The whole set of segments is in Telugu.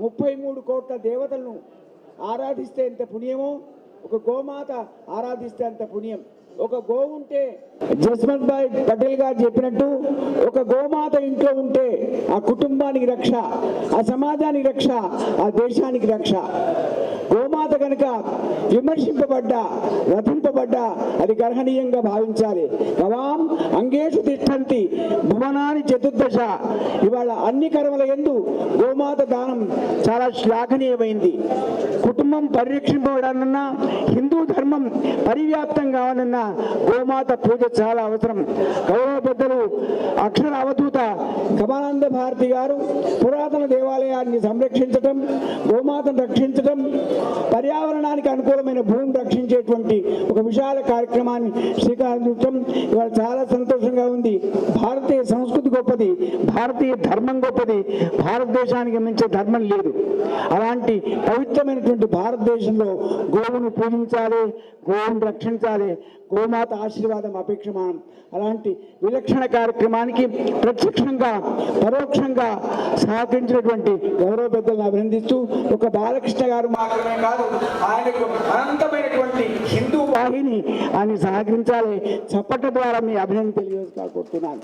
ముప్పై మూడు కోట్ల దేవతలను ఆరాధిస్తే ఎంత పుణ్యమో ఒక గోమాత ఆరాధిస్తే అంత పుణ్యం. ఒక గోవు ఉంటే జస్వంత్ భాయ్ పటేల్ గారు చెప్పినట్టు ఒక గోమాత ఇంట్లో ఉంటే ఆ కుటుంబానికి రక్ష ఆ సమాజానికి రక్ష ఆ దేశానికి రక్ష. గోమాత కనుక విమర్శింపబడ్డా వధింపబడ్డా అది గర్హనీయంగా భావించాలి. గవాం అంగేషు తిష్టంతి భువనాని చతుర్దశ. ఇవాళ అన్ని కర్మల ఎందు గోమాత దానం చాలా శ్లాఘనీయమైంది. కుటుంబం పరిరక్షింపబడాలన్నా హిందూ ధర్మం పరివ్యాప్తం కావాలన్నా గోమాత పూజ చాలా అవసరం. గౌరవ పెద్దలు అక్షర అవధూత కమానంద భారతి గారు పురాతన దేవాలయాన్ని సంరక్షించటం గోమాతను రక్షించటం పర్యావరణానికి అనుకూలమైన భూమిని రక్షించేటువంటి ఒక విశాల కార్యక్రమాన్ని శ్రీకారం చుట్టం. ఇవాళ చాలా సంతోషంగా ఉంది. భారతీయ సంస్కృతి గొప్పది. భారతీయ ధర్మం గొప్పది. భారతదేశానికి మించే ధర్మం లేదు. అలాంటి పవిత్రమైనటువంటి భారతదేశంలో గోవును పూజించాలి గోవును రక్షించాలి గోమాత ఆశీర్వాదం అపేక్షమానం అలాంటి విలక్షణ కార్యక్రమానికి ప్రత్యక్షంగా పరోక్షంగా సహకరించినటువంటి గౌరవ పెద్దలను అభినందిస్తూ ఒక బాలకృష్ణ గారు మాత్రమే కాదు ఆయనకు అనంతమైనటువంటి హిందూ వాహిని ఆయన సహకరించాలి చప్పట్ల ద్వారా మీ అభినందన తెలియజేసుకోనుకుంటున్నాను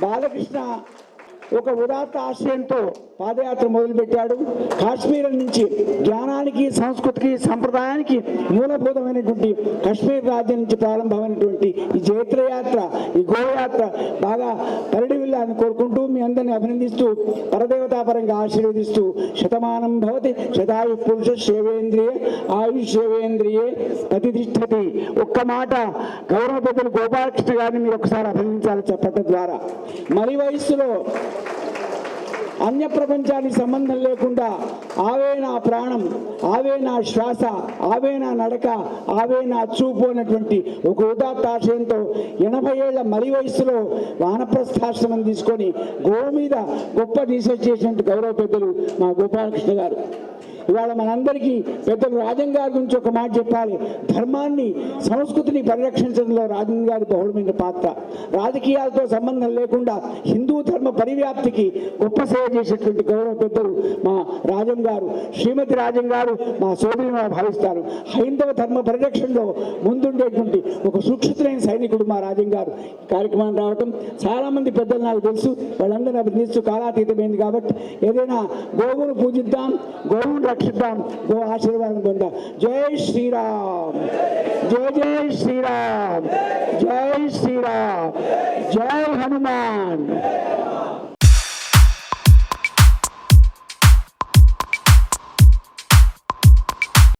బాలకృష్ణ ఒక ఉదాత్త ఆశయంతో పాదయాత్ర మొదలుపెట్టాడు. కాశ్మీర్ నుంచి జ్ఞానానికి సంస్కృతికి సంప్రదాయానికి మూలభూతమైనటువంటి కాశ్మీర్ రాజ్యం నుంచి ప్రారంభమైనటువంటి ఈ జైత్రయాత్ర ఈ గోయాత్ర బాగా పరిడివిల్లాలని కోరుకుంటూ మీ అందరిని అభినందిస్తూ పరదేవతాపరంగా ఆశీర్వదిస్తూ శతమానం భవతి శతాయు పురుష సేవేంద్రియ ఆయుష్ శేవేంద్రియే ప్రతిష్టతి. ఒక్క మాట గౌరవ పెద్దలు గోపాలకృష్ణ గారిని మీరు ఒకసారి అభినందించాలి చెప్పటం ద్వారా. మరి వయస్సులో అన్య ప్రపంచానికి సంబంధం లేకుండా ఆవే నా ప్రాణం ఆవే నా శ్వాస ఆవే నా నడక ఆవే నా చూపు అనేటువంటి ఒక ఉదాత్త ఆశయంతో ఎనభై ఏళ్ళ మరి వయసులో వానప్రస్థాశ్రమం తీసుకొని గో మీద గొప్ప రీసెర్చ్ చేసినట్టు గౌరవ పెద్దలు మా గోపాలకృష్ణ గారు. ఇవాళ మనందరికీ పెద్దలు రాజన్ గారి గురించి ఒక మాట చెప్పాలి. ధర్మాన్ని సంస్కృతిని పరిరక్షించడంలో రాజన్ గారి బహుళమైన పాత్ర. రాజకీయాలతో సంబంధం లేకుండా హిందూ ధర్మ పరివ్యాప్తికి గొప్ప సేవ చేసేటువంటి గౌరవ పెద్దలు మా రాజం గారు. శ్రీమతి రాజం గారు మా సోదరిని భావిస్తారు. హైందవ ధర్మ పరిరక్షణలో ముందుండేటువంటి ఒక సుక్షితులైన సైనికుడు మా రాజం గారు. ఈ కార్యక్రమానికి రావటం చాలామంది పెద్దలు నాకు తెలుసు. వాళ్ళందరినీ అభినందిస్తూ కాలాతీతమైంది కాబట్టి ఏదైనా గోవును పూజిద్దాం గోవును रक्षितम वो आशीर्वाद बंदा जय श्री राम जय जय श्री राम जय श्री राम जय हनुमान